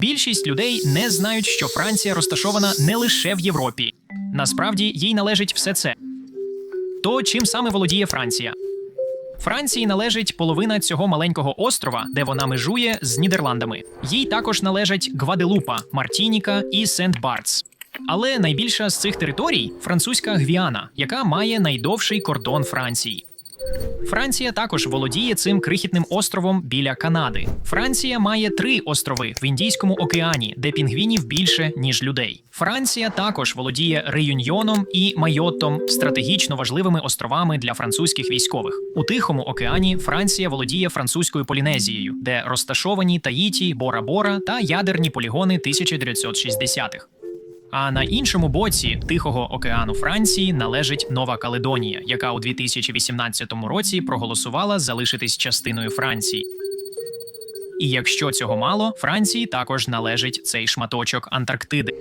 Більшість людей не знають, що Франція розташована не лише в Європі. Насправді їй належить все це. То чим саме володіє Франція? Франції належить половина цього маленького острова, де вона межує з Нідерландами. Їй також належать Гваделупа, Мартініка і Сент-Бартс. Але найбільша з цих територій французька Гвіана, яка має найдовший кордон Франції. Франція також володіє цим крихітним островом біля Канади. Франція має три острови в Індійському океані, де пінгвінів більше ніж людей. Франція також володіє Реюньйоном і Майоттом, стратегічно важливими островами для французьких військових. У Тихому океані Франція володіє французькою Полінезією, де розташовані Таїті, Бора-Бора та ядерні полігони 1960-х. А на іншому боці Тихого океану Франції належить Нова Каледонія, яка у 2018 році проголосувала залишитись частиною Франції. І якщо цього мало, Франції також належить цей шматочок Антарктиди.